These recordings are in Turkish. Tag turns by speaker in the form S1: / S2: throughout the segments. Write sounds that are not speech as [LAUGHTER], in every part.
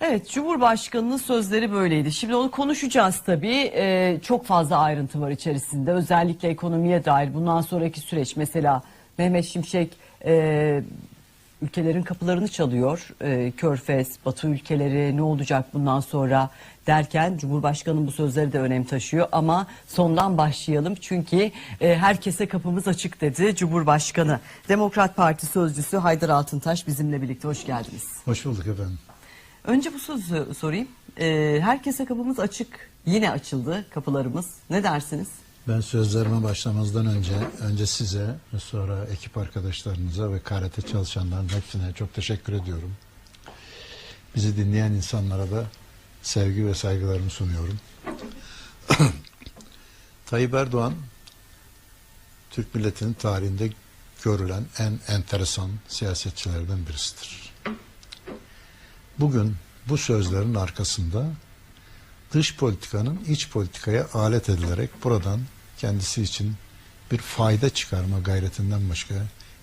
S1: Evet, Cumhurbaşkanı'nın sözleri böyleydi. Şimdi onu konuşacağız tabii. Ee, çok fazla ayrıntı var içerisinde. Özellikle ekonomiye dair bundan sonraki süreç. Mesela Mehmet Şimşek e, ülkelerin kapılarını çalıyor. E, Körfez, Batı ülkeleri ne olacak bundan sonra derken Cumhurbaşkanı'nın bu sözleri de önem taşıyor. Ama sondan başlayalım çünkü e, herkese kapımız açık dedi Cumhurbaşkanı. Demokrat Parti sözcüsü Haydar Altıntaş bizimle birlikte. Hoş geldiniz.
S2: Hoş bulduk efendim.
S1: Önce bu sözü sorayım. Ee, herkese kapımız açık. Yine açıldı kapılarımız. Ne dersiniz?
S2: Ben sözlerime başlamazdan önce önce size sonra ekip arkadaşlarınıza ve KRT çalışanların hepsine çok teşekkür ediyorum. Bizi dinleyen insanlara da sevgi ve saygılarımı sunuyorum. [CLEARS THROAT] Tayyip Erdoğan Türk milletinin tarihinde görülen en enteresan siyasetçilerden birisidir. Bugün bu sözlerin arkasında dış politikanın iç politikaya alet edilerek buradan kendisi için bir fayda çıkarma gayretinden başka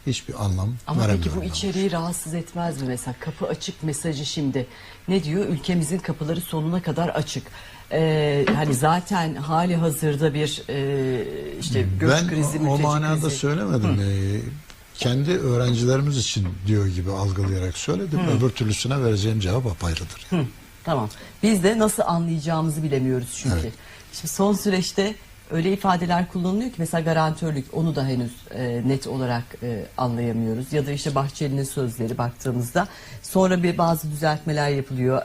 S2: hiçbir anlam
S1: Ama peki bu içeriği rahatsız etmez mi mesela? Kapı açık mesajı şimdi. Ne diyor? Ülkemizin kapıları sonuna kadar açık. Ee, hani zaten hali hazırda bir e, işte göç
S2: ben
S1: krizi,
S2: o, o manada
S1: krizi.
S2: söylemedim. Ee, kendi öğrencilerimiz için diyor gibi algılayarak söyledim. Öbür türlüsüne vereceğim cevap apayrıdır.
S1: Hı, tamam. Biz de nasıl anlayacağımızı bilemiyoruz çünkü.
S2: Evet.
S1: Şimdi son süreçte öyle ifadeler kullanılıyor ki mesela garantörlük onu da henüz e, net olarak e, anlayamıyoruz. Ya da işte Bahçeli'nin sözleri baktığımızda sonra bir bazı düzeltmeler yapılıyor.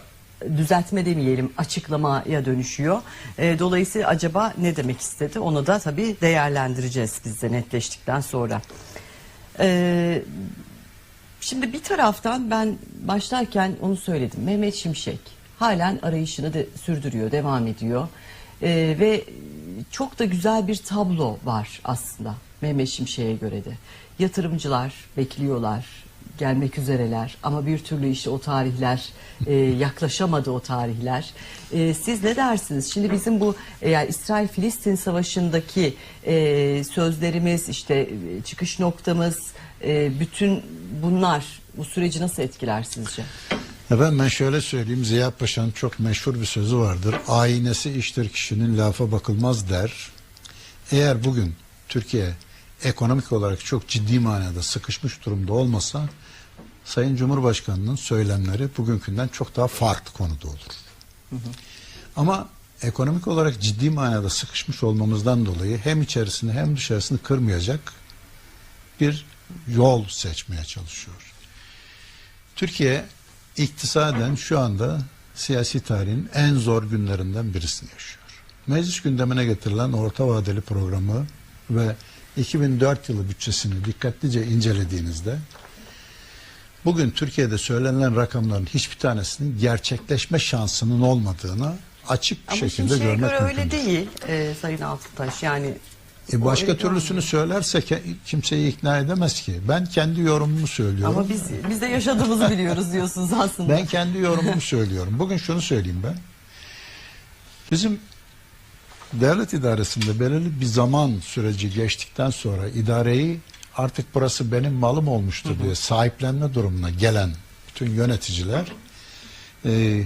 S1: Düzeltme demeyelim açıklamaya dönüşüyor. E, dolayısıyla acaba ne demek istedi onu da tabii değerlendireceğiz biz de netleştikten sonra. E, Şimdi bir taraftan ben başlarken onu söyledim. Mehmet Şimşek halen arayışını de sürdürüyor, devam ediyor. Ee, ve çok da güzel bir tablo var aslında Mehmet Şimşek'e göre de. Yatırımcılar bekliyorlar, gelmek üzereler ama bir türlü işte o tarihler e, yaklaşamadı o tarihler. E, siz ne dersiniz? Şimdi bizim bu e, yani İsrail-Filistin savaşındaki e, sözlerimiz işte e, çıkış noktamız e, bütün bunlar bu süreci nasıl etkiler sizce?
S2: Efendim ben şöyle söyleyeyim. Ziya Paşa'nın çok meşhur bir sözü vardır. Aynesi iştir kişinin lafa bakılmaz der. Eğer bugün Türkiye ekonomik olarak çok ciddi manada sıkışmış durumda olmasa Sayın Cumhurbaşkanı'nın söylemleri bugünkünden çok daha farklı konuda olur. Ama ekonomik olarak ciddi manada sıkışmış olmamızdan dolayı hem içerisini hem dışarısını kırmayacak bir yol seçmeye çalışıyor. Türkiye iktisaden şu anda siyasi tarihin en zor günlerinden birisini yaşıyor. Meclis gündemine getirilen orta vadeli programı ve 2004 yılı bütçesini dikkatlice incelediğinizde bugün Türkiye'de söylenen rakamların hiçbir tanesinin gerçekleşme şansının olmadığını açık bir
S1: Ama
S2: şekilde görmek
S1: göre
S2: mümkündür.
S1: öyle değil e, Sayın Altıntaş yani.
S2: E başka türlüsünü söylersek kimseyi ikna edemez ki. Ben kendi yorumumu söylüyorum.
S1: Ama biz biz de yaşadığımızı biliyoruz diyorsunuz aslında.
S2: Ben kendi yorumumu söylüyorum. Bugün şunu söyleyeyim ben. Bizim devlet idaresinde belirli bir zaman süreci geçtikten sonra idareyi artık burası benim malım olmuştur diye sahiplenme durumuna gelen bütün yöneticiler e,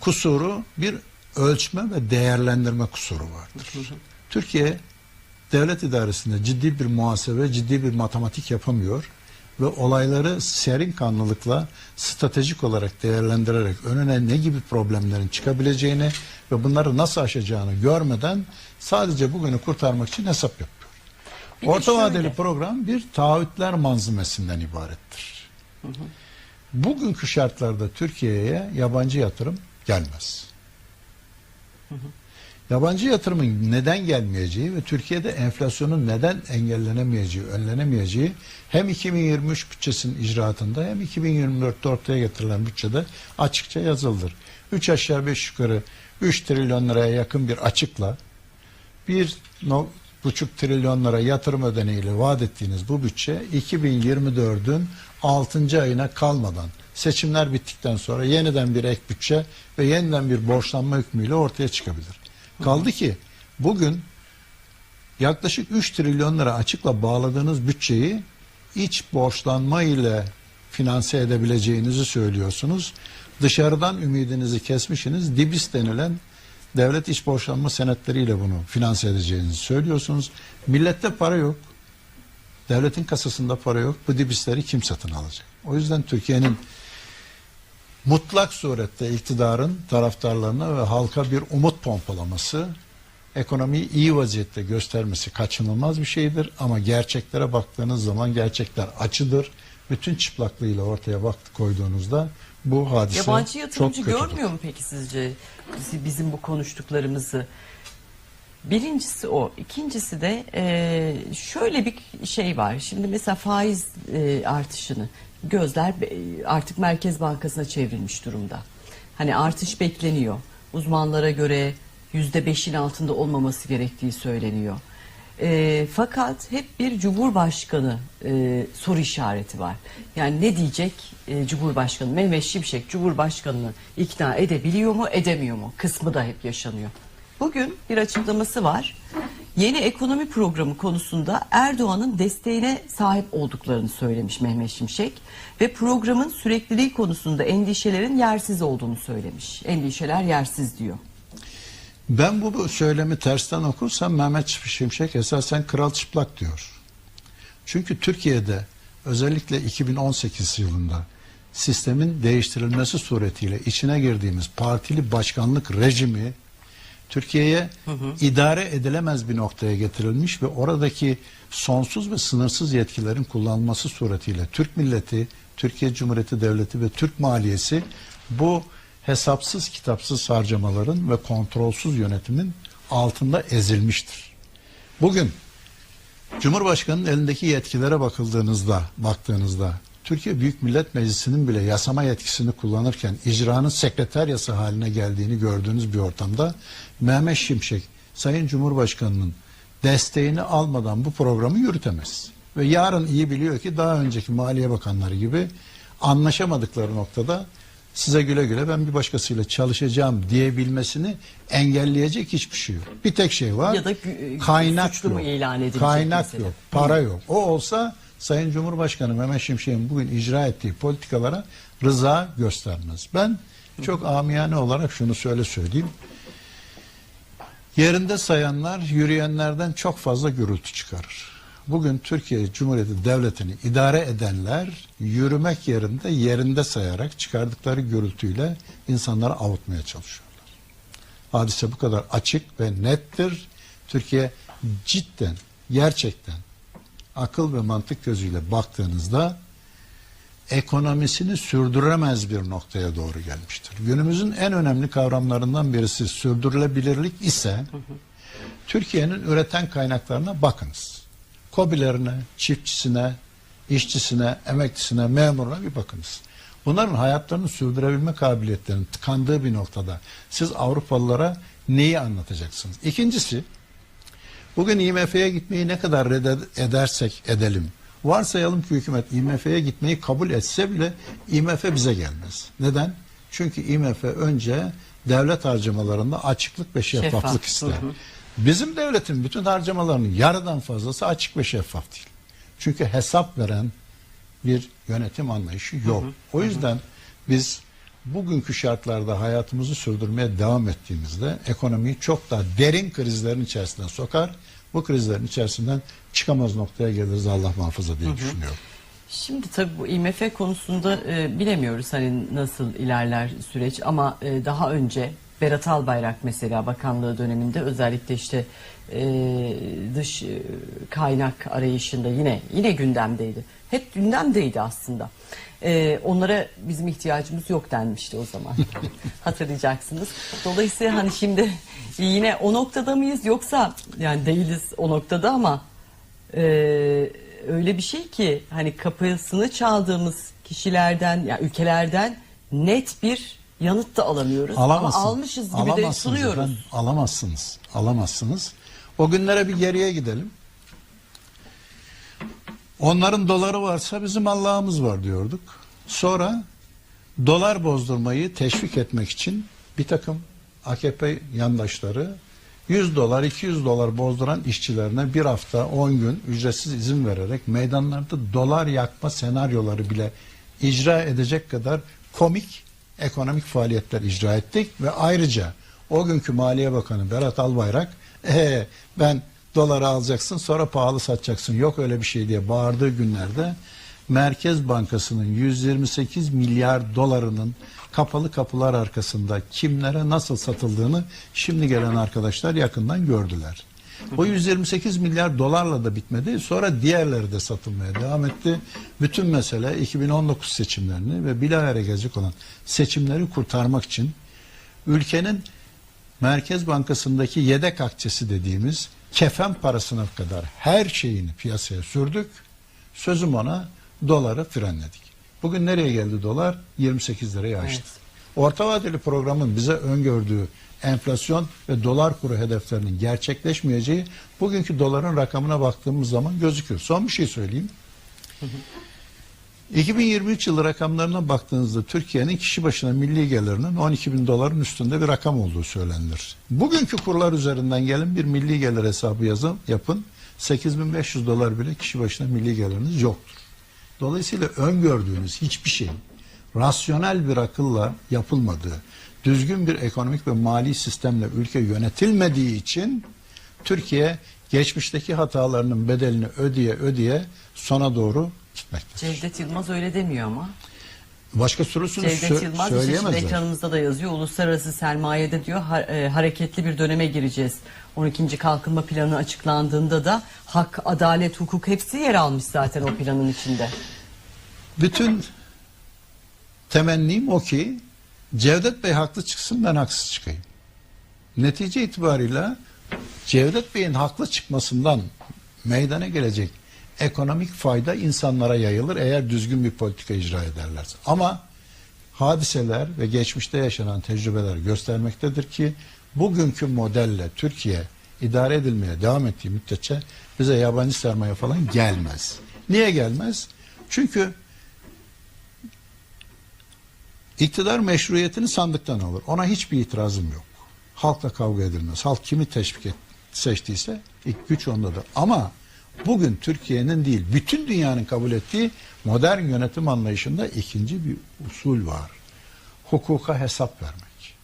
S2: kusuru bir ölçme ve değerlendirme kusuru vardır. Türkiye devlet idaresinde ciddi bir muhasebe, ciddi bir matematik yapamıyor ve olayları serin kanlılıkla stratejik olarak değerlendirerek önüne ne gibi problemlerin çıkabileceğini ve bunları nasıl aşacağını görmeden sadece bugünü kurtarmak için hesap yapıyor.
S1: Bir
S2: Orta vadeli program bir taahhütler manzumesinden ibarettir. Bugünkü şartlarda Türkiye'ye yabancı yatırım gelmez. Yabancı yatırımın neden gelmeyeceği ve Türkiye'de enflasyonun neden engellenemeyeceği, önlenemeyeceği hem 2023 bütçesinin icraatında hem 2024'te ortaya getirilen bütçede açıkça yazıldır. 3 aşağı 5 yukarı 3 trilyon liraya yakın bir açıkla bir no, buçuk trilyon lira yatırım ödeneğiyle vaat ettiğiniz bu bütçe 2024'ün 6. ayına kalmadan seçimler bittikten sonra yeniden bir ek bütçe ve yeniden bir borçlanma hükmüyle ortaya çıkabilir. Kaldı ki bugün yaklaşık 3 trilyon lira açıkla bağladığınız bütçeyi iç borçlanma ile finanse edebileceğinizi söylüyorsunuz. Dışarıdan ümidinizi kesmişsiniz. Dibis denilen devlet iç borçlanma senetleriyle bunu finanse edeceğinizi söylüyorsunuz. Millette para yok. Devletin kasasında para yok. Bu dibisleri kim satın alacak? O yüzden Türkiye'nin mutlak surette iktidarın taraftarlarına ve halka bir umut pompalaması, ekonomiyi iyi vaziyette göstermesi kaçınılmaz bir şeydir. Ama gerçeklere baktığınız zaman gerçekler açıdır. Bütün çıplaklığıyla ortaya bak koyduğunuzda bu hadise
S1: Yabancı
S2: çok
S1: yatırımcı
S2: kötüdür.
S1: görmüyor mu peki sizce bizi- bizim bu konuştuklarımızı? Birincisi o. İkincisi de e, şöyle bir şey var. Şimdi mesela faiz e, artışını gözler artık Merkez Bankası'na çevrilmiş durumda. Hani artış bekleniyor. Uzmanlara göre yüzde beşin altında olmaması gerektiği söyleniyor. E, fakat hep bir cumhurbaşkanı e, soru işareti var. Yani ne diyecek e, Cumhurbaşkanı Mehmet Şimşek Cumhurbaşkanını ikna edebiliyor mu edemiyor mu kısmı da hep yaşanıyor. Bugün bir açıklaması var. Yeni ekonomi programı konusunda Erdoğan'ın desteğine sahip olduklarını söylemiş Mehmet Şimşek ve programın sürekliliği konusunda endişelerin yersiz olduğunu söylemiş. Endişeler yersiz diyor.
S2: Ben bu, söylemi tersten okursam Mehmet Şimşek esasen kral çıplak diyor. Çünkü Türkiye'de özellikle 2018 yılında sistemin değiştirilmesi suretiyle içine girdiğimiz partili başkanlık rejimi Türkiye'ye idare edilemez bir noktaya getirilmiş ve oradaki sonsuz ve sınırsız yetkilerin kullanılması suretiyle Türk milleti, Türkiye Cumhuriyeti Devleti ve Türk maliyesi bu hesapsız kitapsız harcamaların ve kontrolsüz yönetimin altında ezilmiştir. Bugün Cumhurbaşkanı'nın elindeki yetkilere bakıldığınızda, baktığınızda Türkiye Büyük Millet Meclisi'nin bile yasama yetkisini kullanırken icranın sekreteryası haline geldiğini gördüğünüz bir ortamda Mehmet Şimşek Sayın Cumhurbaşkanı'nın desteğini almadan bu programı yürütemez. Ve yarın iyi biliyor ki daha önceki Maliye Bakanları gibi anlaşamadıkları noktada size güle güle ben bir başkasıyla çalışacağım diyebilmesini engelleyecek hiçbir şey yok. Bir tek şey var.
S1: Ya da
S2: kaynak yok.
S1: ilan edilecek
S2: Kaynak
S1: mesela?
S2: yok. Para yok. O olsa Sayın Cumhurbaşkanı Mehmet Şimşek'in bugün icra ettiği politikalara rıza göstermez. Ben çok amiyane olarak şunu söyle söyleyeyim. Yerinde sayanlar yürüyenlerden çok fazla gürültü çıkarır. Bugün Türkiye Cumhuriyeti Devleti'ni idare edenler yürümek yerinde yerinde sayarak çıkardıkları gürültüyle insanları avutmaya çalışıyorlar. Hadise bu kadar açık ve nettir. Türkiye cidden, gerçekten akıl ve mantık gözüyle baktığınızda ekonomisini sürdüremez bir noktaya doğru gelmiştir. Günümüzün en önemli kavramlarından birisi sürdürülebilirlik ise Türkiye'nin üreten kaynaklarına bakınız. Kobilerine, çiftçisine, işçisine, emeklisine, memuruna bir bakınız. Bunların hayatlarını sürdürebilme kabiliyetlerinin tıkandığı bir noktada siz Avrupalılara neyi anlatacaksınız? İkincisi, Bugün IMF'ye gitmeyi ne kadar edersek edelim. Varsayalım ki hükümet IMF'ye gitmeyi kabul etse bile IMF bize gelmez. Neden? Çünkü IMF önce devlet harcamalarında açıklık ve şeffaflık
S1: Şeffaf.
S2: ister.
S1: Hı hı.
S2: Bizim devletin bütün harcamalarının yarıdan fazlası açık ve şeffaf değil. Çünkü hesap veren bir yönetim anlayışı yok. O yüzden biz bugünkü şartlarda hayatımızı sürdürmeye devam ettiğimizde ekonomiyi çok daha derin krizlerin içerisine sokar. Bu krizlerin içerisinden çıkamaz noktaya geliriz Allah muhafaza diye düşünüyorum.
S1: Şimdi tabii bu IMF konusunda e, bilemiyoruz hani nasıl ilerler süreç ama e, daha önce Berat Albayrak mesela bakanlığı döneminde özellikle işte e, dış e, kaynak arayışında yine yine gündemdeydi. Hep gündemdeydi aslında. E, onlara bizim ihtiyacımız yok denmişti o zaman. [LAUGHS] Hatırlayacaksınız. Dolayısıyla hani şimdi yine o noktada mıyız yoksa yani değiliz o noktada ama e, öyle bir şey ki hani kapısını çaldığımız kişilerden ya ülkelerden net bir yanıt da alamıyoruz.
S2: Alamazsınız.
S1: Ama almışız gibi de sunuyoruz.
S2: efendim, Alamazsınız. Alamazsınız. O günlere bir geriye gidelim. Onların doları varsa bizim Allah'ımız var diyorduk. Sonra dolar bozdurmayı teşvik etmek için bir takım AKP yandaşları 100 dolar 200 dolar bozduran işçilerine bir hafta 10 gün ücretsiz izin vererek meydanlarda dolar yakma senaryoları bile icra edecek kadar komik ekonomik faaliyetler icra ettik ve ayrıca o günkü Maliye Bakanı Berat Albayrak "Ee, ben doları alacaksın sonra pahalı satacaksın yok öyle bir şey diye bağırdığı günlerde Merkez Bankası'nın 128 milyar dolarının kapalı kapılar arkasında kimlere nasıl satıldığını şimdi gelen arkadaşlar yakından gördüler. O 128 milyar dolarla da bitmedi. Sonra diğerleri de satılmaya devam etti. Bütün mesele 2019 seçimlerini ve bilahare gelecek olan seçimleri kurtarmak için ülkenin Merkez Bankası'ndaki yedek akçesi dediğimiz kefen parasına kadar her şeyini piyasaya sürdük. Sözüm ona doları frenledik. Bugün nereye geldi dolar? 28 liraya aştı.
S1: Evet.
S2: Orta vadeli programın bize öngördüğü enflasyon ve dolar kuru hedeflerinin gerçekleşmeyeceği bugünkü doların rakamına baktığımız zaman gözüküyor. Son bir şey söyleyeyim. 2023 yılı rakamlarına baktığınızda Türkiye'nin kişi başına milli gelirinin 12 bin doların üstünde bir rakam olduğu söylenir. Bugünkü kurlar üzerinden gelin bir milli gelir hesabı yazın, yapın. 8500 dolar bile kişi başına milli geliriniz yoktur. Dolayısıyla öngördüğünüz hiçbir şey rasyonel bir akılla yapılmadığı, düzgün bir ekonomik ve mali sistemle ülke yönetilmediği için Türkiye geçmişteki hatalarının bedelini ödeye ödeye sona doğru gitmektedir.
S1: Cevdet Yılmaz öyle demiyor ama.
S2: Başka türlüsünü
S1: Cevdet
S2: sö-
S1: Yılmaz işte şimdi
S2: söyleyemezler.
S1: ekranımızda da yazıyor. Uluslararası sermayede diyor ha- e, hareketli bir döneme gireceğiz. 12. kalkınma planı açıklandığında da hak, adalet, hukuk hepsi yer almış zaten o planın içinde.
S2: Bütün temennim o ki Cevdet Bey haklı çıksın ben haksız çıkayım. Netice itibarıyla Cevdet Bey'in haklı çıkmasından meydana gelecek ekonomik fayda insanlara yayılır eğer düzgün bir politika icra ederlerse. Ama hadiseler ve geçmişte yaşanan tecrübeler göstermektedir ki bugünkü modelle Türkiye idare edilmeye devam ettiği müddetçe bize yabancı sermaye falan gelmez. Niye gelmez? Çünkü İktidar meşruiyetini sandıktan alır. Ona hiçbir itirazım yok. Halkla kavga edilmez. Halk kimi teşvik et, seçtiyse ilk güç ondadır. Ama bugün Türkiye'nin değil, bütün dünyanın kabul ettiği modern yönetim anlayışında ikinci bir usul var. Hukuka hesap vermek.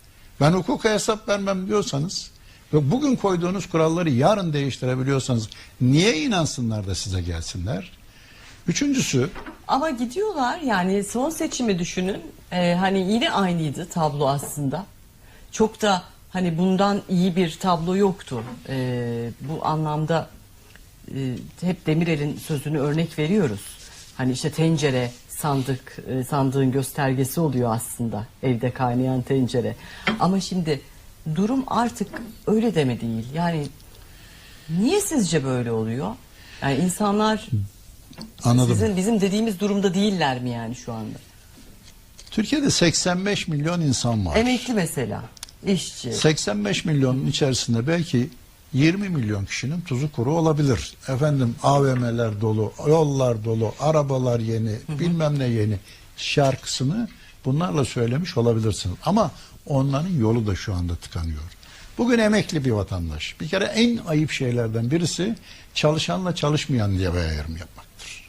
S2: Ben hukuka hesap vermem diyorsanız ve bugün koyduğunuz kuralları yarın değiştirebiliyorsanız niye inansınlar da size gelsinler? Üçüncüsü
S1: Ama gidiyorlar yani son seçimi düşünün. Ee, hani yine aynıydı tablo aslında. Çok da hani bundan iyi bir tablo yoktu. Ee, bu anlamda e, hep Demirel'in sözünü örnek veriyoruz. Hani işte tencere sandık e, sandığın göstergesi oluyor aslında evde kaynayan tencere. Ama şimdi durum artık öyle deme değil. Yani niye sizce böyle oluyor? Yani insanlar
S2: anladım.
S1: sizin bizim dediğimiz durumda değiller mi yani şu anda?
S2: Türkiye'de 85 milyon insan var.
S1: Emekli mesela, işçi.
S2: 85 milyonun içerisinde belki 20 milyon kişinin tuzu kuru olabilir. Efendim AVM'ler dolu, yollar dolu, arabalar yeni, bilmem ne yeni şarkısını bunlarla söylemiş olabilirsiniz. Ama onların yolu da şu anda tıkanıyor. Bugün emekli bir vatandaş. Bir kere en ayıp şeylerden birisi çalışanla çalışmayan diye bir ayrım yapmaktır.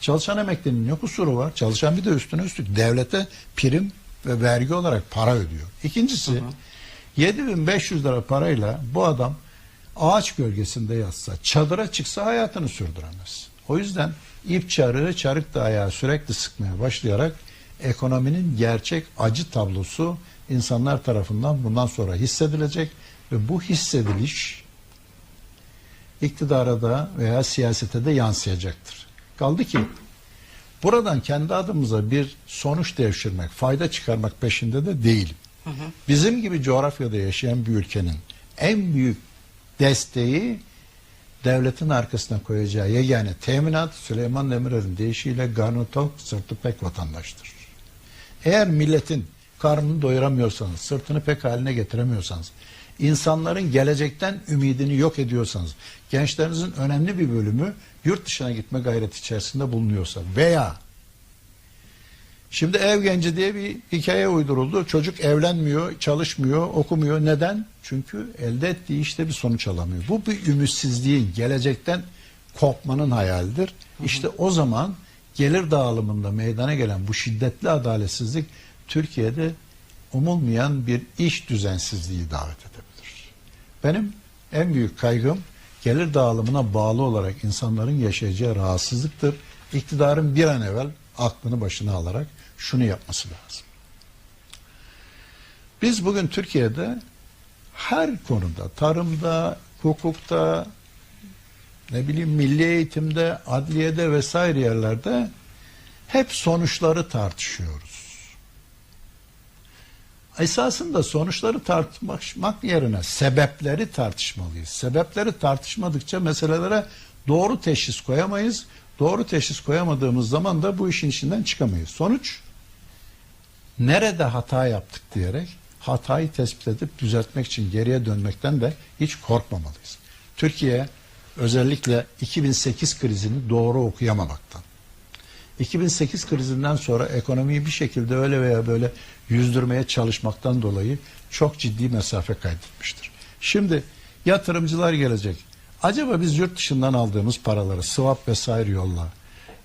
S2: Çalışan emeklinin ne kusuru var? Çalışan bir de üstüne üstlük devlete prim ve vergi olarak para ödüyor. İkincisi 7500 lira parayla bu adam ağaç gölgesinde yatsa, çadıra çıksa hayatını sürdüremez. O yüzden ip çarığı çarık da ayağı sürekli sıkmaya başlayarak ekonominin gerçek acı tablosu insanlar tarafından bundan sonra hissedilecek ve bu hissediliş iktidara da veya siyasete de yansıyacaktır. Kaldı ki buradan kendi adımıza bir sonuç devşirmek, fayda çıkarmak peşinde de değilim. Bizim gibi coğrafyada yaşayan bir ülkenin en büyük desteği devletin arkasına koyacağı yegane teminat Süleyman Demirel'in deyişiyle garnı tok, sırtı pek vatandaştır. Eğer milletin karnını doyuramıyorsanız, sırtını pek haline getiremiyorsanız, insanların gelecekten ümidini yok ediyorsanız, gençlerinizin önemli bir bölümü yurt dışına gitme gayreti içerisinde bulunuyorsa veya Şimdi ev genci diye bir hikaye uyduruldu. Çocuk evlenmiyor, çalışmıyor, okumuyor. Neden? Çünkü elde ettiği işte bir sonuç alamıyor. Bu bir ümitsizliğin, gelecekten kopmanın hayalidir. İşte o zaman gelir dağılımında meydana gelen bu şiddetli adaletsizlik Türkiye'de umulmayan bir iş düzensizliği davet edebilir. Benim en büyük kaygım gelir dağılımına bağlı olarak insanların yaşayacağı rahatsızlıktır. İktidarın bir an evvel aklını başına alarak şunu yapması lazım. Biz bugün Türkiye'de her konuda, tarımda, hukukta, ne bileyim milli eğitimde, adliyede vesaire yerlerde hep sonuçları tartışıyoruz. Esasında sonuçları tartışmak yerine sebepleri tartışmalıyız. Sebepleri tartışmadıkça meselelere doğru teşhis koyamayız. Doğru teşhis koyamadığımız zaman da bu işin içinden çıkamayız. Sonuç nerede hata yaptık diyerek hatayı tespit edip düzeltmek için geriye dönmekten de hiç korkmamalıyız. Türkiye özellikle 2008 krizini doğru okuyamamaktan, 2008 krizinden sonra ekonomiyi bir şekilde öyle veya böyle yüzdürmeye çalışmaktan dolayı çok ciddi mesafe kaydetmiştir. Şimdi yatırımcılar gelecek. Acaba biz yurt dışından aldığımız paraları swap vesaire yolla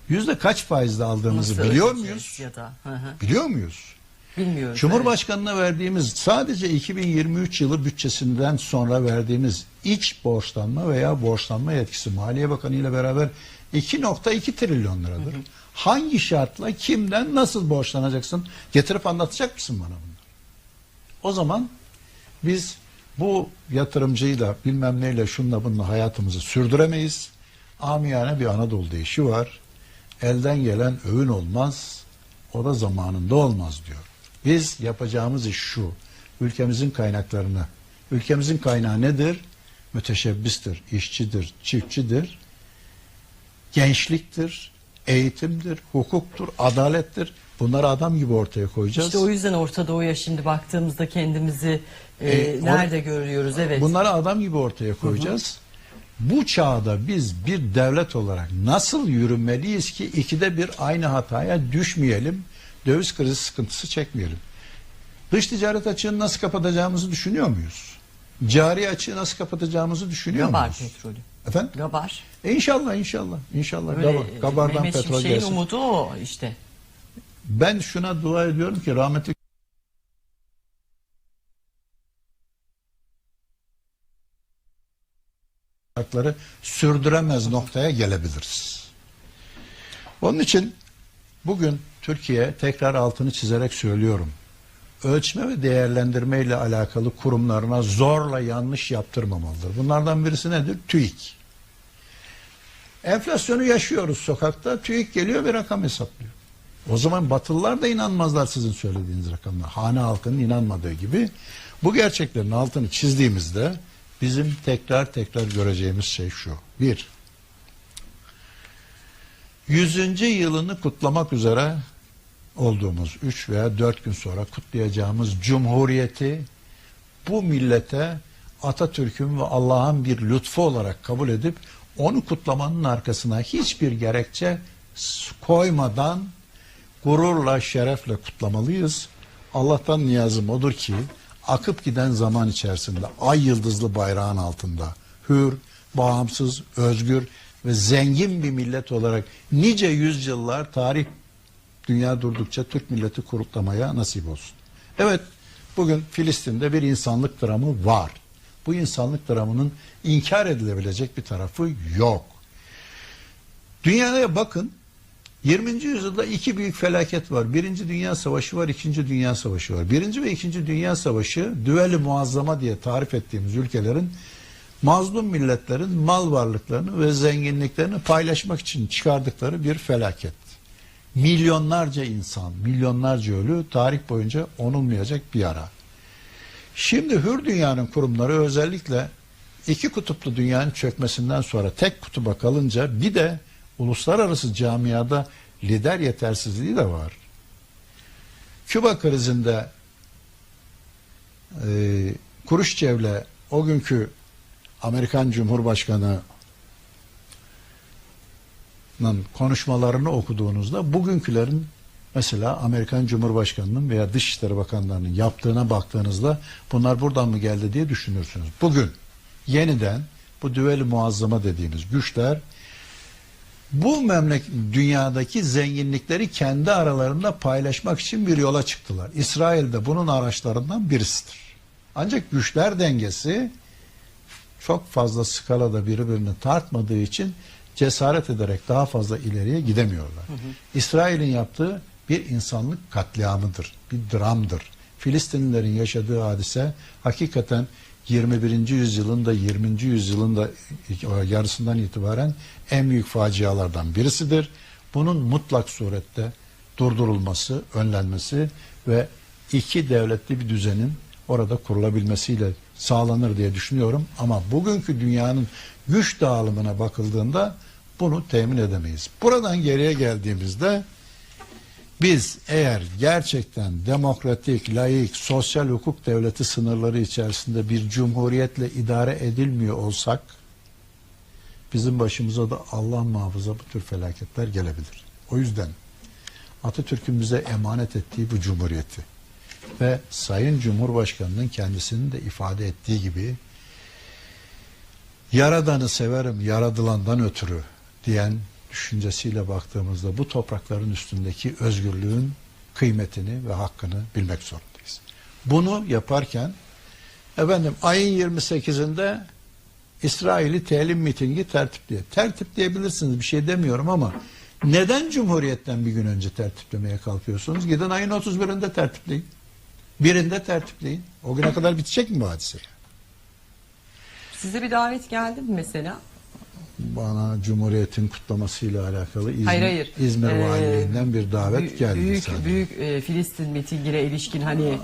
S2: yüzde kaç faizle aldığımızı
S1: Nasıl
S2: biliyor muyuz?
S1: Ya da. Hı hı.
S2: Biliyor muyuz?
S1: Bilmiyoruz.
S2: Cumhurbaşkanına verdiğimiz sadece 2023 yılı bütçesinden sonra verdiğimiz iç borçlanma veya borçlanma yetkisi Maliye Bakanı ile beraber 2.2 trilyon liradır. Hangi şartla kimden nasıl borçlanacaksın? Getirip anlatacak mısın bana bunu? O zaman biz bu yatırımcıyla bilmem neyle şunla bununla hayatımızı sürdüremeyiz. Amiyane bir Anadolu deyişi var. Elden gelen övün olmaz, o da zamanında olmaz diyor. Biz yapacağımız iş şu. Ülkemizin kaynaklarını, ülkemizin kaynağı nedir? Müteşebbistir, işçidir, çiftçidir, gençliktir, eğitimdir, hukuktur, adalettir. Bunları adam gibi ortaya koyacağız.
S1: İşte o yüzden Orta Doğu'ya şimdi baktığımızda kendimizi e,
S2: E,
S1: nerede görüyoruz? Evet.
S2: Bunları adam gibi ortaya koyacağız. Bu çağda biz bir devlet olarak nasıl yürümeliyiz ki ikide bir aynı hataya düşmeyelim, döviz krizi sıkıntısı çekmeyelim. Dış ticaret açığını nasıl kapatacağımızı düşünüyor muyuz? Cari açığı nasıl kapatacağımızı düşünüyor
S1: Gabar
S2: muyuz?
S1: petrolü.
S2: Efendim?
S1: Gabar.
S2: E inşallah inşallah inşallah
S1: Öyle,
S2: Gabar- Gabar'dan
S1: Mehmet
S2: petrol
S1: Şimşek'in
S2: gelsin.
S1: umudu o işte.
S2: Ben şuna dua ediyorum ki rahmetli hakları sürdüremez noktaya gelebiliriz. Onun için bugün Türkiye tekrar altını çizerek söylüyorum. Ölçme ve değerlendirme ile alakalı kurumlarına zorla yanlış yaptırmamalıdır. Bunlardan birisi nedir? TÜİK. Enflasyonu yaşıyoruz sokakta. TÜİK geliyor bir rakam hesaplıyor. O zaman Batılılar da inanmazlar sizin söylediğiniz rakamlara. Hane halkının inanmadığı gibi. Bu gerçeklerin altını çizdiğimizde bizim tekrar tekrar göreceğimiz şey şu. Bir, 100. yılını kutlamak üzere olduğumuz 3 veya 4 gün sonra kutlayacağımız Cumhuriyeti bu millete Atatürk'ün ve Allah'ın bir lütfu olarak kabul edip onu kutlamanın arkasına hiçbir gerekçe koymadan gururla, şerefle kutlamalıyız. Allah'tan niyazım odur ki akıp giden zaman içerisinde ay yıldızlı bayrağın altında hür, bağımsız, özgür ve zengin bir millet olarak nice yüzyıllar tarih dünya durdukça Türk milleti kurutlamaya nasip olsun. Evet bugün Filistin'de bir insanlık dramı var. Bu insanlık dramının inkar edilebilecek bir tarafı yok. Dünyaya bakın 20. yüzyılda iki büyük felaket var. Birinci Dünya Savaşı var, İkinci Dünya Savaşı var. Birinci ve İkinci Dünya Savaşı düveli muazzama diye tarif ettiğimiz ülkelerin mazlum milletlerin mal varlıklarını ve zenginliklerini paylaşmak için çıkardıkları bir felaket. Milyonlarca insan, milyonlarca ölü tarih boyunca onulmayacak bir ara. Şimdi hür dünyanın kurumları özellikle iki kutuplu dünyanın çökmesinden sonra tek kutuba kalınca bir de uluslararası camiada lider yetersizliği de var. Küba krizinde e, Kuruşçev'le o günkü Amerikan Cumhurbaşkanı konuşmalarını okuduğunuzda bugünkülerin mesela Amerikan Cumhurbaşkanı'nın veya Dışişleri Bakanları'nın yaptığına baktığınızda bunlar buradan mı geldi diye düşünürsünüz. Bugün yeniden bu düveli muazzama dediğimiz güçler Bu memlek dünyadaki zenginlikleri kendi aralarında paylaşmak için bir yola çıktılar. İsrail de bunun araçlarından birisidir. Ancak güçler dengesi çok fazla skalada birbirini tartmadığı için cesaret ederek daha fazla ileriye gidemiyorlar. İsrail'in yaptığı bir insanlık katliamıdır, bir dramdır. Filistinlilerin yaşadığı hadise hakikaten 21. yüzyılın da 20. yüzyılın da yarısından itibaren en büyük facialardan birisidir. Bunun mutlak surette durdurulması, önlenmesi ve iki devletli bir düzenin orada kurulabilmesiyle sağlanır diye düşünüyorum. Ama bugünkü dünyanın güç dağılımına bakıldığında bunu temin edemeyiz. Buradan geriye geldiğimizde biz eğer gerçekten demokratik, layık, sosyal hukuk devleti sınırları içerisinde bir cumhuriyetle idare edilmiyor olsak bizim başımıza da Allah muhafaza bu tür felaketler gelebilir. O yüzden Atatürk'ün bize emanet ettiği bu cumhuriyeti ve Sayın Cumhurbaşkanı'nın kendisinin de ifade ettiği gibi Yaradan'ı severim yaradılandan ötürü diyen düşüncesiyle baktığımızda bu toprakların üstündeki özgürlüğün kıymetini ve hakkını bilmek zorundayız. Bunu yaparken efendim ayın 28'inde İsrail'i telim mitingi tertipliyor. Tertipleyebilirsiniz bir şey demiyorum ama neden Cumhuriyet'ten bir gün önce tertiplemeye kalkıyorsunuz? Gidin ayın 31'inde tertipleyin. Birinde tertipleyin. O güne kadar bitecek mi bu hadise?
S1: Size bir davet geldi mi mesela?
S2: Bana Cumhuriyet'in kutlamasıyla alakalı İzmir,
S1: Hayır, hayır.
S2: İzmir
S1: Ee,
S2: Valiliğinden bir davet geldi.
S1: Büyük
S2: sadece.
S1: büyük e, Filistin mitingine ilişkin hani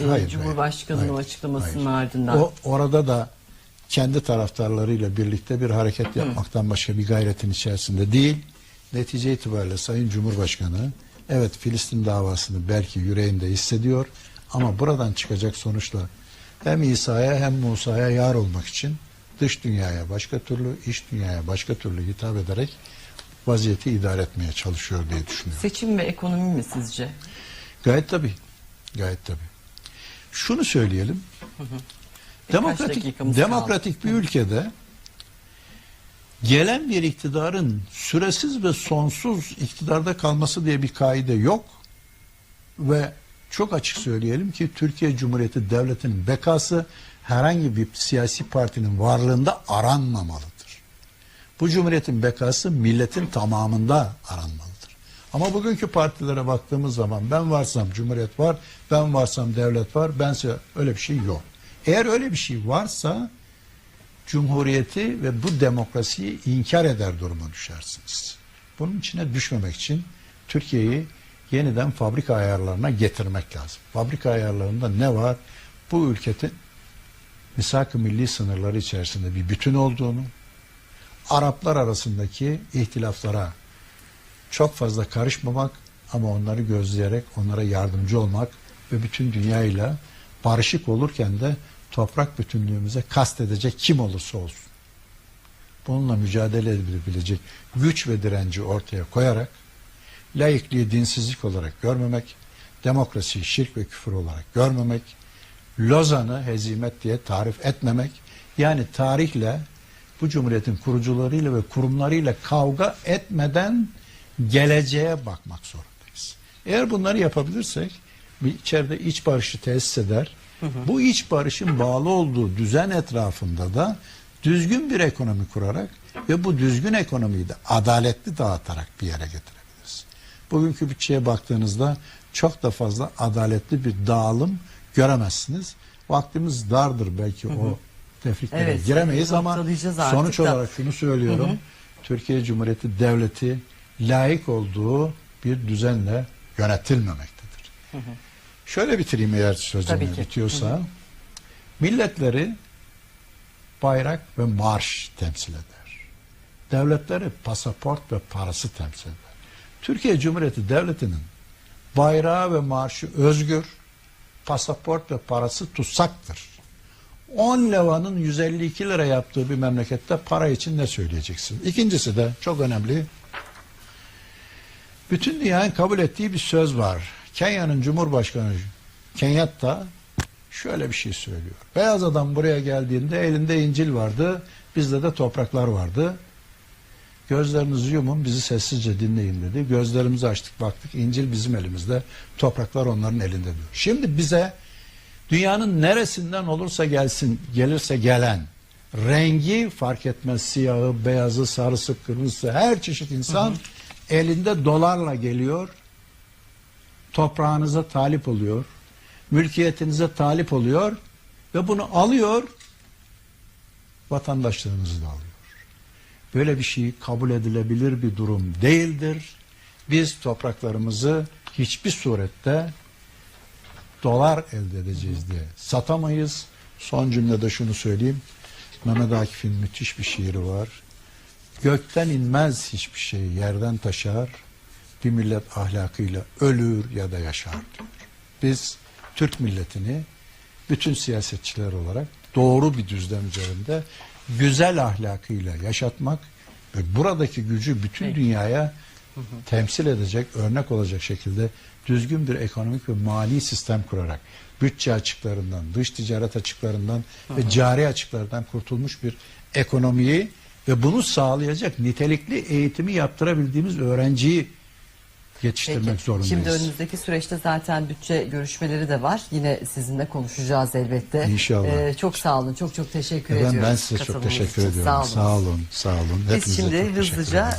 S1: e,
S2: Hayır,
S1: Cumhurbaşkanı'nın
S2: hayır,
S1: açıklamasının
S2: hayır.
S1: ardından.
S2: O orada da kendi taraftarlarıyla birlikte bir hareket yapmaktan başka bir gayretin içerisinde değil. Netice itibariyle Sayın Cumhurbaşkanı evet Filistin davasını belki yüreğinde hissediyor ama buradan çıkacak sonuçla hem İsa'ya hem Musa'ya yar olmak için dış dünyaya başka türlü, iç dünyaya başka türlü hitap ederek vaziyeti idare etmeye çalışıyor diye düşünüyorum.
S1: Seçim ve ekonomi mi sizce?
S2: Gayet tabii. Gayet tabii. Şunu söyleyelim. Demokratik, demokratik bir ülkede gelen bir iktidarın süresiz ve sonsuz iktidarda kalması diye bir kaide yok. Ve çok açık söyleyelim ki Türkiye Cumhuriyeti Devleti'nin bekası herhangi bir siyasi partinin varlığında aranmamalıdır. Bu cumhuriyetin bekası milletin tamamında aranmalıdır. Ama bugünkü partilere baktığımız zaman ben varsam cumhuriyet var, ben varsam devlet var, bense öyle bir şey yok. Eğer öyle bir şey varsa cumhuriyeti ve bu demokrasiyi inkar eder duruma düşersiniz. Bunun içine düşmemek için Türkiye'yi yeniden fabrika ayarlarına getirmek lazım. Fabrika ayarlarında ne var? Bu ülkenin misak-ı milli sınırları içerisinde bir bütün olduğunu, Araplar arasındaki ihtilaflara çok fazla karışmamak ama onları gözleyerek onlara yardımcı olmak ve bütün dünyayla barışık olurken de toprak bütünlüğümüze kastedecek kim olursa olsun. Bununla mücadele edebilecek güç ve direnci ortaya koyarak laikliği dinsizlik olarak görmemek, demokrasiyi şirk ve küfür olarak görmemek, Lozan'ı hezimet diye tarif etmemek, yani tarihle bu cumhuriyetin kurucularıyla ve kurumlarıyla kavga etmeden geleceğe bakmak zorundayız. Eğer bunları yapabilirsek bir içeride iç barışı tesis eder. Bu iç barışın bağlı olduğu düzen etrafında da düzgün bir ekonomi kurarak ve bu düzgün ekonomiyi de adaletli dağıtarak bir yere getirebiliriz. Bugünkü bütçeye baktığınızda çok da fazla adaletli bir dağılım göremezsiniz. Vaktimiz dardır belki o tefriklere
S1: Evet,
S2: giremeyiz ama sonuç
S1: da.
S2: olarak şunu söylüyorum. Türkiye Cumhuriyeti Devleti layık olduğu bir düzenle yönetilmemektedir. Şöyle bitireyim eğer sözüm
S1: Tabii ki.
S2: bitiyorsa. Milletleri bayrak ve marş temsil eder. Devletleri pasaport ve parası temsil eder. Türkiye Cumhuriyeti Devleti'nin bayrağı ve marşı özgür, pasaport ve parası tutsaktır. 10 levanın 152 lira yaptığı bir memlekette para için ne söyleyeceksin? İkincisi de çok önemli. Bütün dünyanın kabul ettiği bir söz var. Kenya'nın Cumhurbaşkanı Kenyatta şöyle bir şey söylüyor. Beyaz adam buraya geldiğinde elinde İncil vardı, bizde de topraklar vardı. Gözlerinizi yumun bizi sessizce dinleyin dedi. Gözlerimizi açtık baktık İncil bizim elimizde. Topraklar onların elinde diyor. Şimdi bize dünyanın neresinden olursa gelsin gelirse gelen rengi fark etmez siyahı, beyazı, sarısı, kırmızısı her çeşit insan elinde dolarla geliyor. Toprağınıza talip oluyor. Mülkiyetinize talip oluyor ve bunu alıyor vatandaşlığınızı da alıyor. Böyle bir şey kabul edilebilir bir durum değildir. Biz topraklarımızı hiçbir surette dolar elde edeceğiz diye satamayız. Son cümlede şunu söyleyeyim. Mehmet Akif'in müthiş bir şiiri var. Gökten inmez hiçbir şey yerden taşar. Bir millet ahlakıyla ölür ya da yaşar diyor. Biz Türk milletini bütün siyasetçiler olarak doğru bir düzlem üzerinde güzel ahlakıyla yaşatmak ve buradaki gücü bütün dünyaya temsil edecek, örnek olacak şekilde düzgün bir ekonomik ve mali sistem kurarak bütçe açıklarından, dış ticaret açıklarından ve cari açıklardan kurtulmuş bir ekonomiyi ve bunu sağlayacak nitelikli eğitimi yaptırabildiğimiz öğrenciyi yetiştirmek
S1: Peki.
S2: zorundayız.
S1: Şimdi önümüzdeki süreçte zaten bütçe görüşmeleri de var. Yine sizinle konuşacağız elbette.
S2: İnşallah.
S1: Ee, çok sağ olun. Çok çok teşekkür
S2: Efendim
S1: ediyoruz.
S2: ben size çok teşekkür
S1: için.
S2: ediyorum.
S1: Sağ olun.
S2: Sağ olun. Sağ olun.
S1: Biz
S2: Hepinize
S1: şimdi hızlıca